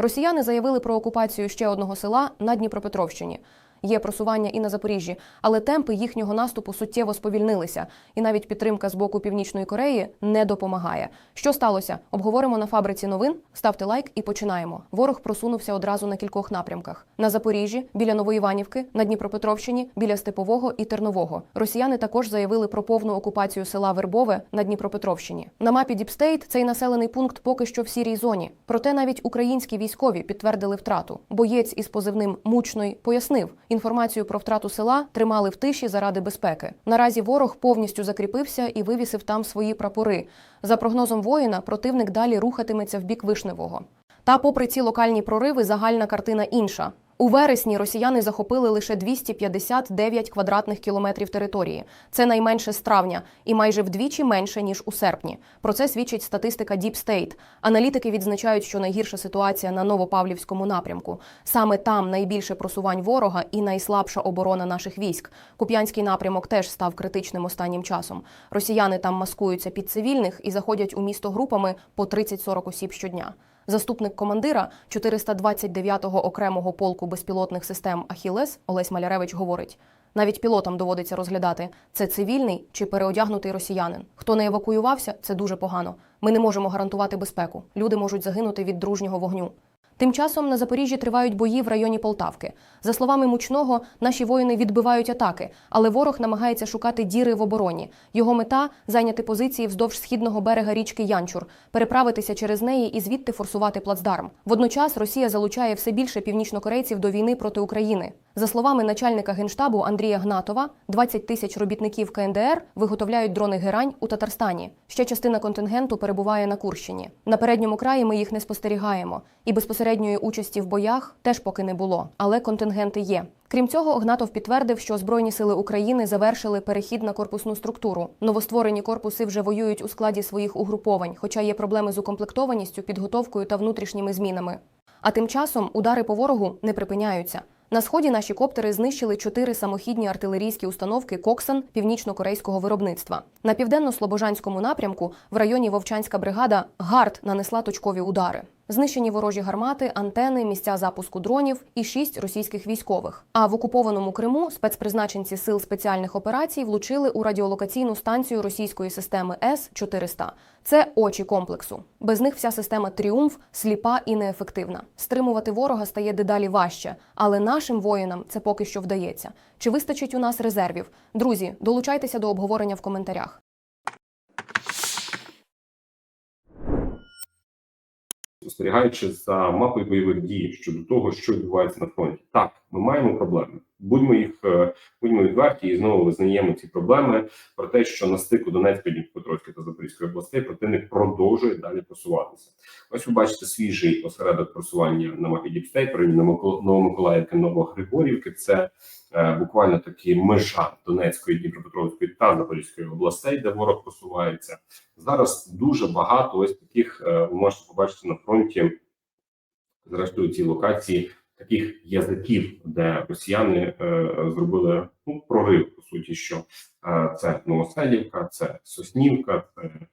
Росіяни заявили про окупацію ще одного села на Дніпропетровщині. Є просування і на Запоріжжі, але темпи їхнього наступу суттєво сповільнилися, і навіть підтримка з боку Північної Кореї не допомагає. Що сталося? Обговоримо на фабриці новин. Ставте лайк і починаємо. Ворог просунувся одразу на кількох напрямках: на Запоріжжі, біля Новоіванівки, на Дніпропетровщині, біля Степового і Тернового. Росіяни також заявили про повну окупацію села Вербове на Дніпропетровщині. На мапі Діпстейт цей населений пункт поки що в сірій зоні. Проте навіть українські військові підтвердили втрату. Боєць із позивним Мучной пояснив, інформацію про втрату села тримали в тиші заради безпеки. Наразі ворог повністю закріпився і вивісив там свої прапори. За прогнозом воїна, противник далі рухатиметься в бік Вишневого. Та, попри ці локальні прориви, загальна картина інша. У вересні росіяни захопили лише 259 квадратних кілометрів території. Це найменше з травня і майже вдвічі менше ніж у серпні. Про це свідчить статистика Deep State. Аналітики відзначають, що найгірша ситуація на Новопавлівському напрямку. Саме там найбільше просувань ворога і найслабша оборона наших військ. Куп'янський напрямок теж став критичним останнім часом. Росіяни там маскуються під цивільних і заходять у місто групами по 30-40 осіб щодня. Заступник командира 429-го окремого полку безпілотних систем Ахілес Олесь Маляревич говорить: навіть пілотам доводиться розглядати, це цивільний чи переодягнутий росіянин. Хто не евакуювався, це дуже погано. Ми не можемо гарантувати безпеку. Люди можуть загинути від дружнього вогню. Тим часом на Запоріжжі тривають бої в районі Полтавки. За словами мучного, наші воїни відбивають атаки, але ворог намагається шукати діри в обороні. Його мета зайняти позиції вздовж східного берега річки Янчур, переправитися через неї і звідти форсувати плацдарм. Водночас Росія залучає все більше північнокорейців до війни проти України. За словами начальника генштабу Андрія Гнатова, 20 тисяч робітників КНДР виготовляють дрони герань у Татарстані. Ще частина контингенту перебуває на Курщині. На передньому краї ми їх не спостерігаємо, і безпосередньої участі в боях теж поки не було, але контингенти є. Крім цього, Гнатов підтвердив, що Збройні сили України завершили перехід на корпусну структуру. Новостворені корпуси вже воюють у складі своїх угруповань, хоча є проблеми з укомплектованістю, підготовкою та внутрішніми змінами. А тим часом удари по ворогу не припиняються. На сході наші коптери знищили чотири самохідні артилерійські установки Коксан північно-корейського виробництва. На південно-слобожанському напрямку в районі Вовчанська бригада ГАРД нанесла точкові удари. Знищені ворожі гармати, антени, місця запуску дронів і шість російських військових. А в окупованому Криму спецпризначенці сил спеціальних операцій влучили у радіолокаційну станцію російської системи С 400 Це очі комплексу. Без них вся система Тріумф сліпа і неефективна. Стримувати ворога стає дедалі важче, але нашим воїнам це поки що вдається. Чи вистачить у нас резервів? Друзі, долучайтеся до обговорення в коментарях. Спостерігаючи за мапою бойових дій щодо того, що відбувається на фронті, так ми маємо проблеми. Будьмо їх, е, будьмо відверті і знову визнаємо ці проблеми про те, що на стику Донецької, Дніпропетровської та Запорізької областей противник продовжує далі просуватися. Ось ви бачите свіжий осередок просування на мапі Діпстейт, в районі Новомиколаївки, Новогригорівки. Це буквально таки межа Донецької, Дніпропетровської та Запорізької областей, де ворог просувається. Зараз дуже багато ось таких е, ви можете побачити на фронті. Зрештою, ці локації таких язиків, де росіяни е, зробили ну, прорив, по суті, що е, це Новоселівка, це Соснівка, це е,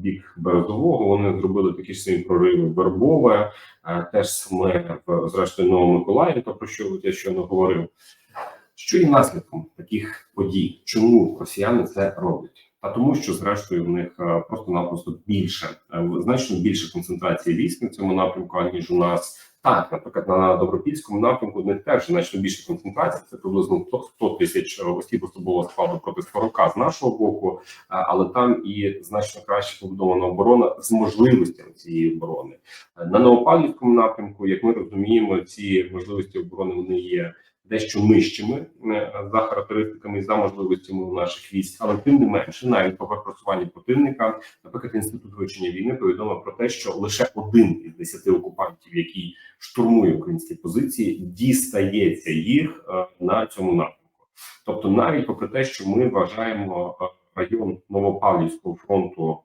бік Березового. Вони зробили такі ж самі прориви Вербове, е, теж саме в зрештою Новомиколаївка, про що я щойно говорив. Що є наслідком таких подій? Чому росіяни це роблять? А тому, що зрештою в них е, просто-напросто більше е, значно більше концентрації військ на цьому напрямку, аніж у нас. Так, наприклад, на добропільському напрямку не теж значно більше концентрації. Це приблизно 100 тисяч осіб особового складу проти 40 з нашого боку, е, але там і значно краще побудована оборона з можливостями цієї оборони Е, на Новопавлівському напрямку. Як ми розуміємо, ці можливості оборони вони є дещо нижчими е, за характеристиками і за можливостями у наших військ, але тим не менше, навіть по просуванні противника, наприклад, інститут вивчення війни повідомив про те, що лише один із десяти окупантів, який штурмує українські позиції, дістається їх е, на цьому напрямку. Тобто, навіть попри те, що ми вважаємо е, район Новопавлівського фронту,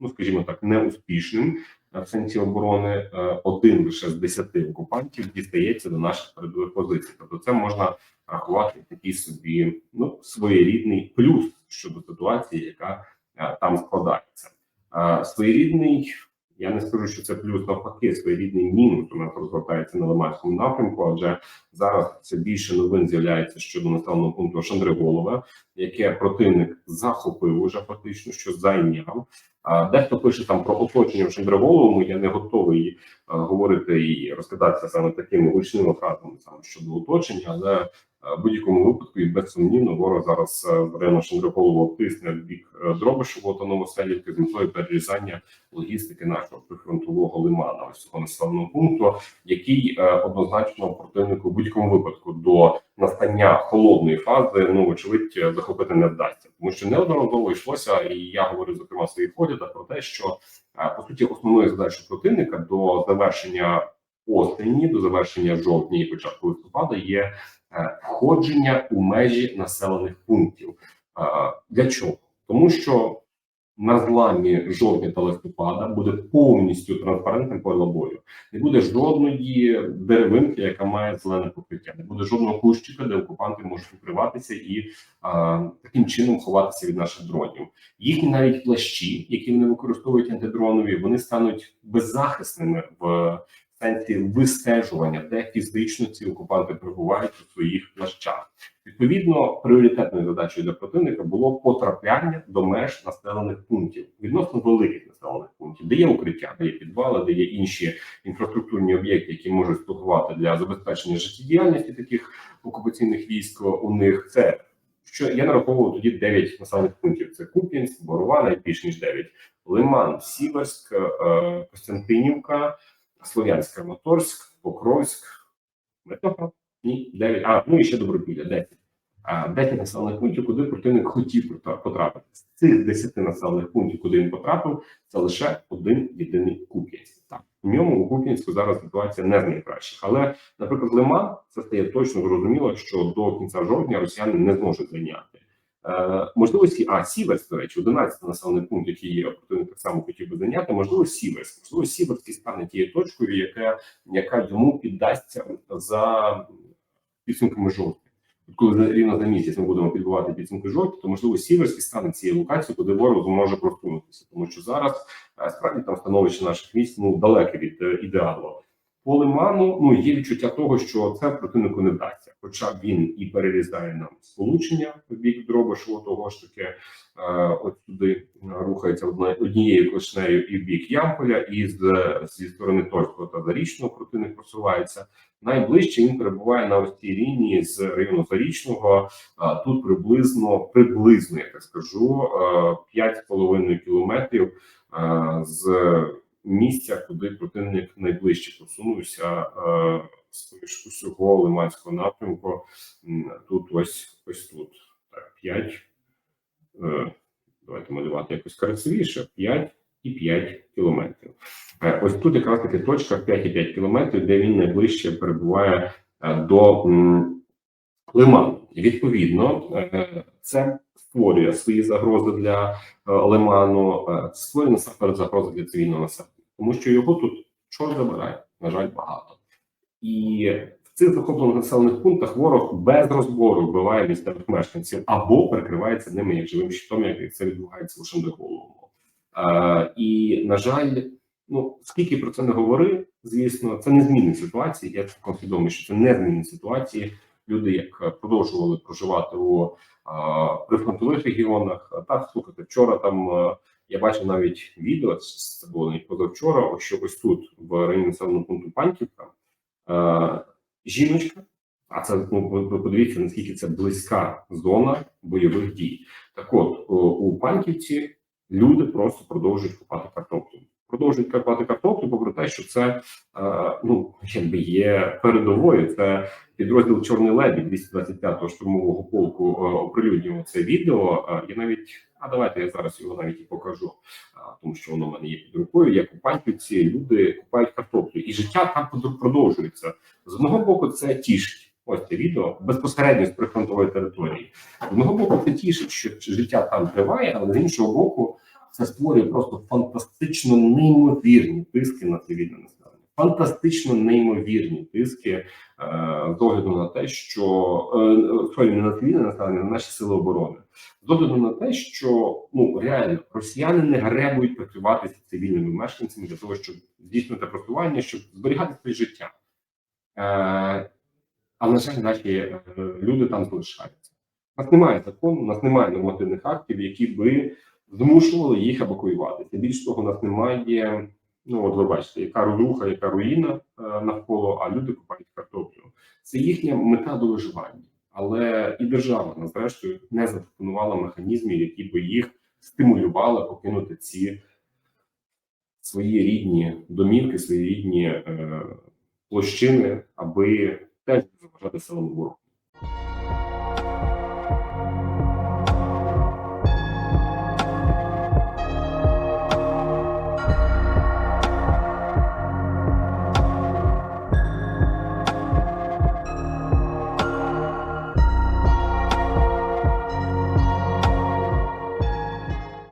ну скажімо так, неуспішним в сенсі оборони, е, один лише з десяти окупантів дістається до наших передових позицій. Тобто, це можна рахувати такий собі ну своєрідний плюс щодо ситуації, яка е, там складається. Е, Своєрідний Я не скажу, що це плюс навпаки своєрідний мінус у нас розгортається на Лиманському напрямку, адже зараз все більше новин з'являється щодо населеного пункту Шандриголове, яке противник захопив уже фактично, що зайняв. Дехто пише там про оточення в Шандриголовому. Я не готовий е, говорити і розкидатися саме такими гучними фразами саме щодо оточення, але в будь-якому випадку і безсумнівно ворог зараз е, в районі тисне в бік е, Дробишевого та Новоселівки з метою перерізання логістики нашого прифронтового лимана, ось цього населеного пункту, який е, однозначно противнику в будь-якому випадку до настання холодної фази, ну очевидь, е, захопити не вдасться, тому що неодноразово йшлося, і я говорю зокрема в своїх поглядах про те, що е, по суті основною задачою противника до завершення осені, до завершення жовтня і початку листопада є е, входження у межі населених пунктів. Е, Для чого? Тому що на зламі жовтня та листопада буде повністю транспарентним поле. Не буде жодної деревинки, яка має зелене покриття, не буде жодного кущика, де окупанти можуть укриватися і а, таким чином ховатися від наших дронів. Їхні навіть плащі, які вони використовують антидронові, вони стануть беззахисними в сенсі вистежування, де фізично ці окупанти перебувають у своїх плащах. Відповідно, пріоритетною задачею для противника було потрапляння до меж населених пунктів, відносно великих населених пунктів, де є укриття, де є підвали, де є інші інфраструктурні об'єкти, які можуть слугувати для забезпечення життєдіяльності таких окупаційних військ. У них це що я нараховував тоді 9 населених пунктів: це Куп'янськ, Борова, навіть більш ніж 9, Лиман, Сіверськ, е, Костянтинівка, Слов'янськ, Краматорськ, Покровськ, Метоха. Ні, 9. А, ну і ще Добропілля, 10. А 10 населених пунктів, куди противник хотів потрапити. З цих 10 населених пунктів, куди він потрапив, це лише один єдиний Куп'янськ. Так, в ньому у Куп'янську зараз ситуація не з найкращих. Але, наприклад, Лиман, це стає точно зрозуміло, що до кінця жовтня росіяни не зможуть зайняти. Е, можливо, а Сіверськ, до речі, 11 населений пункт, який є противник так само хотів би зайняти. Можливо, Сіверськ. Можливо, Сіверський стане тією точкою, яка, яка йому піддасться за підсумками жовтня. Коли рівно за місяць ми будемо підбивати підсумки жовтня, то можливо Сіверський стане цією локацією, куди ворог зможе просунутися, тому що зараз е, справді там становище наших міст ну далеке від е, ідеалу. По лиману ну є відчуття того, що це противнику не вдасться, хоча він і перерізає нам сполучення в бік Дробишево, того ж таки е, от туди е, рухається однією клешнею і в бік Ямполя, і з зі сторони Тольського та Зарічного противник просувається. Найближче він перебуває на ось цій лінії з району Зарічного. А тут приблизно приблизно, я так скажу, е, 5,5 кілометрів е, з місця, куди противник найближче просунувся е, з усього лиманського напрямку. Тут ось ось тут так 5. е, Давайте малювати якось красивіше. 5 і 5 кілометрів. Е, Ось тут якраз таки точка 5,5 кілометрів, де він найближче перебуває до Лиману. Відповідно, це створює свої загрози для Лиману, створює насамперед загрози для цивільного населення, тому що його тут чорт забирає, на жаль, багато. І в цих захоплених населених пунктах ворог без розбору вбиває місцевих мешканців або перекривається ними як живим щитом, як це відбувається у Шандиголовому. Е, і на жаль, ну скільки про це не говори, звісно, це не змінить ситуації. Я цілком свідомий, що це не змінить ситуації. Люди, як продовжували проживати у прифронтових регіонах, так слухайте, вчора там я бачив навіть відео. Це було позавчора. Що ось тут в районі населеного пункту Панківка е, жіночка. А це ну подивіться, наскільки це близька зона бойових дій. Так, от у Панківці люди просто продовжують купати картоплю. Продовжують копати картоплю, попри те, що це е, ну якби є передовою. Це підрозділ Чорний лебідь 225-го штурмового полку е, оприлюднював це відео. Е, я навіть а давайте я зараз його навіть і покажу, е, тому що воно в мене є під рукою. Як у Панківці люди купають картоплю, і життя там продовжується. З одного боку, це тішить. Ось це відео безпосередньо з прифронтової території. З одного боку, це тішить, що життя там триває, але з іншого боку, це створює просто фантастично неймовірні тиски на цивільне населення. фантастично неймовірні тиски е, з огляду на те, що е, сорі, не на цивільне населення, на наші сили оборони. З огляду на те, що ну реально росіяни не гребують прикриватися цивільними мешканцями для того, щоб здійснити просування, щоб зберігати своє життя. Але на жаль, наші е, люди там залишаються. У нас немає закону, у нас немає нормативних актів, які би змушували їх евакуюватися. Більш того, у нас немає. Ну, от ви бачите, яка розруха, яка руїна е, навколо, а люди купають картоплю. Це їхня мета до виживання. Але і держава зрештою не запропонувала механізмів, які би їх стимулювали покинути ці свої рідні домівки, свої рідні е, площини, аби теж заважати силам ворогу.